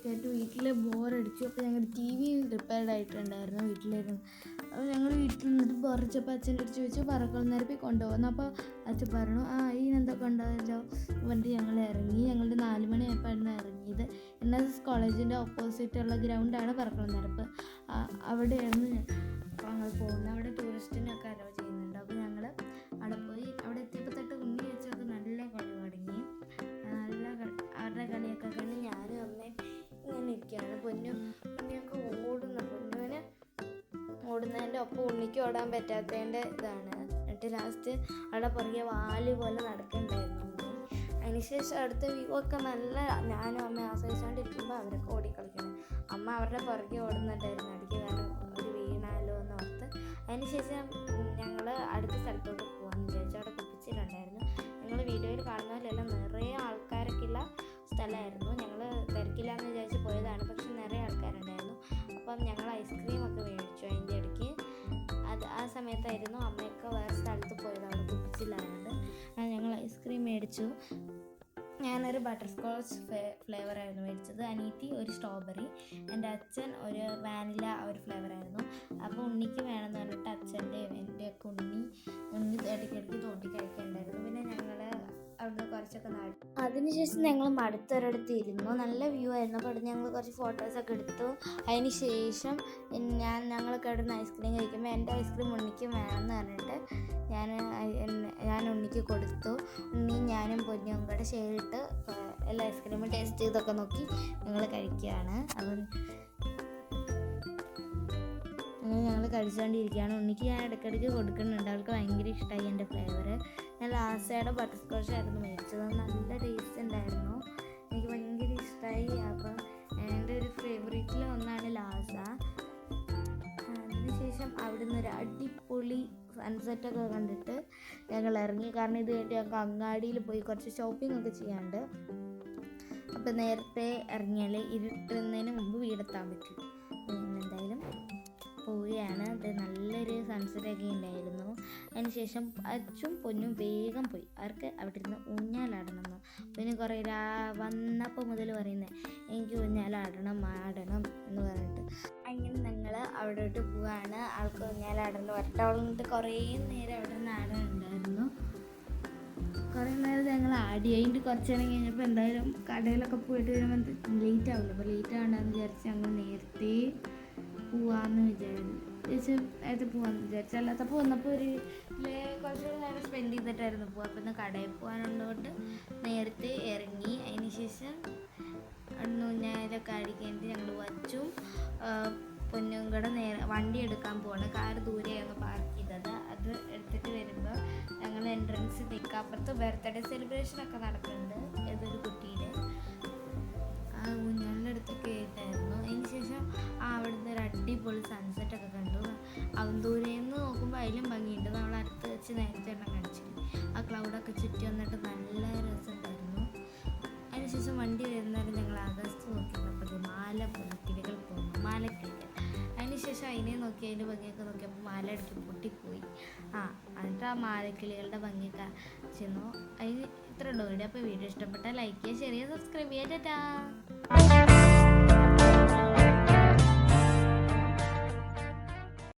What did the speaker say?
ഒക്കെ ആയിട്ട് വീട്ടിൽ ബോറടിച്ചു. അപ്പോൾ ഞങ്ങൾ ടി വി റിപ്പയർഡ് ആയിട്ടുണ്ടായിരുന്നു വീട്ടിലിരുന്ന് അപ്പോൾ ഞങ്ങൾ വീട്ടിൽ നിന്നിട്ട് പറിച്ചപ്പോൾ അച്ഛന്റെ അടുത്ത് ചോദിച്ചു പറക്കളം നിരപ്പി കൊണ്ടുപോകുന്നു അപ്പോൾ അച്ഛൻ പറഞ്ഞു ആ ഈ എന്തൊക്കെ ഉണ്ടാവില്ലോ പറഞ്ഞിട്ട് ഞങ്ങൾ ഇറങ്ങി. ഞങ്ങളുടെ നാല് മണിയായപ്പോഴാണ് ഇറങ്ങിയത്. എന്നാൽ കോളേജിന്റെ ഓപ്പോസിറ്റുള്ള ഗ്രൗണ്ടാണ് പറക്കളം നിരപ്പ്. അവിടെയായിരുന്നു ഞങ്ങൾ പോകുന്നത്. അവിടെ ടൂറിസ്റ്റിനൊക്കെ ഒപ്പം ഉണ്ണിക്ക് ഓടാൻ പറ്റാത്തതിന്റെ ഇതാണ്. എന്നിട്ട് ലാസ്റ്റ് അവിടെ പുറകെ വാൽ പോലെ നടക്കണ്ടായിരുന്നു അതിനുശേഷം അടുത്ത വ്യൂ ഒക്കെ നല്ല ഞാനും അമ്മ ആസ്വദിച്ചുകൊണ്ടിരിക്കുമ്പോൾ അവരൊക്കെ ഓടി കളിക്കണം അമ്മ അവരുടെ പുറകെ ഓടുന്നുണ്ടായിരുന്നു. അടിക്ക് കാരണം ഒരു വീണാലോ എന്ന് ഓർത്ത്. അതിനുശേഷം ഞങ്ങൾ അടുത്ത സ്ഥലത്തോട്ട് പോകാമെന്ന് വിചാരിച്ചു അവിടെ കുപ്പിച്ചിട്ടുണ്ടായിരുന്നു ഞങ്ങൾ വീഡിയോയിൽ കാണുന്ന പോലെയല്ല നിറയെ ആൾക്കാരൊക്കെ ഉള്ള സ്ഥലമായിരുന്നു. ഞങ്ങൾ തിരക്കില്ലാന്ന് വിചാരിച്ച് പോയതാണ്. പക്ഷെ നിറയെ ആൾക്കാരുണ്ടായിരുന്നു. അപ്പം ഞങ്ങൾ ഐസ്ക്രീം ഒക്കെ മേടിച്ചു. അതിന്റെ ആ സമയത്തായിരുന്നു അമ്മയൊക്കെ വേറെ സ്ഥലത്ത് പോയത് അവിടെ കുപ്പിച്ചില്ലാണ്ട് ഞങ്ങൾ ഐസ്ക്രീം മേടിച്ചു. ഞാനൊരു ബട്ടർ സ്കോച്ച് ഫ്ലേവർ ആയിരുന്നു മേടിച്ചത്. അനീത്തി ഒരു സ്ട്രോബെറി എന്റെ അച്ഛൻ ഒരു വാനില ഒരു ഫ്ലേവർ ആയിരുന്നു. അപ്പോൾ ഉണ്ണിക്ക് വേണമെന്ന് പറഞ്ഞിട്ട് അച്ഛന്റെയും അതിനുശേഷം ഞങ്ങൾ മടുത്തൊരിടത്ത് ഇരുന്നു. നല്ല വ്യൂ ആയിരുന്നു. അപ്പോൾ അവിടെ ഞങ്ങൾ കുറച്ച് ഫോട്ടോസൊക്കെ എടുത്തു. അതിന് ശേഷം ഞാൻ ഞങ്ങൾ കിടന്ന് ഐസ്ക്രീം കഴിക്കുമ്പോൾ എന്റെ ഐസ്ക്രീം ഉണ്ണിക്ക് വേണമെന്ന് പറഞ്ഞിട്ട് ഞാൻ ഞാൻ ഉണ്ണിക്ക് കൊടുത്തു. ഉണ്ണി ഞാനും പൊന്നും കൂടെ ഷെയറിട്ട് എല്ലാ ഐസ്ക്രീമും ടേസ്റ്റ് ചെയ്തൊക്കെ നോക്കി ഞങ്ങൾ കഴിക്കുകയാണ്. അപ്പം കഴിച്ചുകൊണ്ടിരിക്കുകയാണ് ഉണ്ണിക്ക് ഞാൻ ഇടയ്ക്കിടയ്ക്ക് കൊടുക്കുന്നുണ്ട്. അവൾക്ക് ഭയങ്കര ഇഷ്ടമായി എന്റെ ഫ്ലേവർ ഞാൻ ലാസയുടെ ബട്ടർ സ്കോച്ച് ആയിരുന്നു മേടിച്ചത്. നല്ല ടേസ്റ്റ് ഉണ്ടായിരുന്നു. എനിക്ക് ഭയങ്കര ഇഷ്ടമായി അപ്പം എന്റെ ഒരു ഫേവറേറ്റിൽ ഒന്നാണ് ലാസ. അതിനുശേഷം അവിടുന്ന് ഒരു അടിപൊളി സൺസെറ്റൊക്കെ കണ്ടിട്ട് ഞങ്ങൾ ഇറങ്ങി. കാരണം ഇത് കഴിഞ്ഞിട്ട് ഞങ്ങൾക്ക് അങ്ങാടിയിൽ പോയി കുറച്ച് ഷോപ്പിംഗ് ഒക്കെ ചെയ്യാണ്ട് അപ്പം നേരത്തെ ഇറങ്ങിയാൽ ഇരുട്ടുന്നതിന് മുമ്പ് വീടെത്താൻ പറ്റും. എന്തായാലും ഒക്കെ ഉണ്ടായിരുന്നു അതിനുശേഷം അച്ചും പൊന്നും വേഗം പോയി. അവർക്ക് അവിടെ ഇരുന്ന് ഊഞ്ഞാലാടണമെന്ന്. പിന്നെ കുറേ രാ വന്നപ്പോൾ മുതൽ പറയുന്നത് എനിക്ക് ഊഞ്ഞാലാടണം ആടണം എന്ന് പറഞ്ഞിട്ട്. അങ്ങനെ ഞങ്ങൾ അവിടോട്ട് പോവാണ്. ആൾക്ക് ഊഞ്ഞാലാടണം ഒരട്ടവളിട്ട് കുറേ നേരം അവിടെ നിന്ന് ആടാനുണ്ടായിരുന്നു കുറേ നേരം ഞങ്ങൾ ആടി. കഴിഞ്ഞിട്ട് കുറച്ച് നേരം കഴിഞ്ഞപ്പോൾ എന്തായാലും കടയിലൊക്കെ പോയിട്ട് വരുമ്പോൾ ലേറ്റ് ആവില്ല അപ്പോൾ ലേറ്റ് ആവണ്ടെന്ന് വിചാരിച്ച് ഞങ്ങൾ നേരത്തെ പോവാന്ന് വിചാരിച്ചു. നേരത്തെ പോവാന്ന് വിചാരിച്ചു. അല്ലാത്തപ്പോൾ ഒരു കുറച്ച് നേരം സ്പെൻഡ് ചെയ്തിട്ടായിരുന്നു പോകുക അപ്പം ഇന്ന് കടയിൽ പോകാനുള്ളതുകൊണ്ട് നേരത്തെ ഇറങ്ങി. അതിന് ശേഷം ഊഞ്ഞാലൊക്കെ അടിക്കേണ്ടി ഞങ്ങൾ വച്ചു. പൊന്നുംകട കൂടെ നേരെ വണ്ടി എടുക്കാൻ പോവാണ്. കാർ ദൂരെയാണ് പാർക്ക് ചെയ്തത്. അത് എടുത്തിട്ട് വരുമ്പോൾ ഞങ്ങൾ എൻട്രൻസ് നിൽക്കുക അപ്പുറത്ത് ബർത്ത്ഡേ സെലിബ്രേഷൻ ഒക്കെ നടക്കുന്നുണ്ട്. ഏതൊരു കുട്ടിയുടെ? ആ ഊഞ്ഞാലിന്റെ അടുത്ത് കേട്ടായിരുന്നു. അതിന് ശേഷം ആ അവിടുന്ന് ഒരു അടിപൊളി സൺസെറ്റ് അവൻ ദൂരേന്ന് നോക്കുമ്പോൾ അതിലും ഭംഗിയുണ്ട്. നമ്മൾ അടുത്ത് വെച്ച് നേരത്തെ എണ്ണം കാണിച്ചില്ലേ? ആ ക്ലൗഡൊക്കെ ചുറ്റി വന്നിട്ട് നല്ല രസമുണ്ടായിരുന്നു. അതിനുശേഷം വണ്ടി വരുന്നേരം ഞങ്ങൾ ആകാശത്ത് നോക്കിയപ്പോൾ മാല കിളികൾ പോകുന്നു. മാലക്കിളികൾ അതിനുശേഷം അതിനെ നോക്കി അതിന്റെ ഭംഗിയൊക്കെ നോക്കിയപ്പോൾ മാല അടിച്ച് പൊട്ടിപ്പോയി. ആ എന്നിട്ട് ആ മാലക്കിളികളുടെ ഭംഗിയൊക്കെ ചെന്നു. അതിന് ഇത്ര ഉള്ളൂ വീഡിയോ. അപ്പോൾ വീഡിയോ ഇഷ്ടപ്പെട്ടാൽ ലൈക്ക് ചെയ്യുക ഷെയർ ചെയ്യുക സബ്സ്ക്രൈബ് ചെയ്യുക. ടാറ്റാ.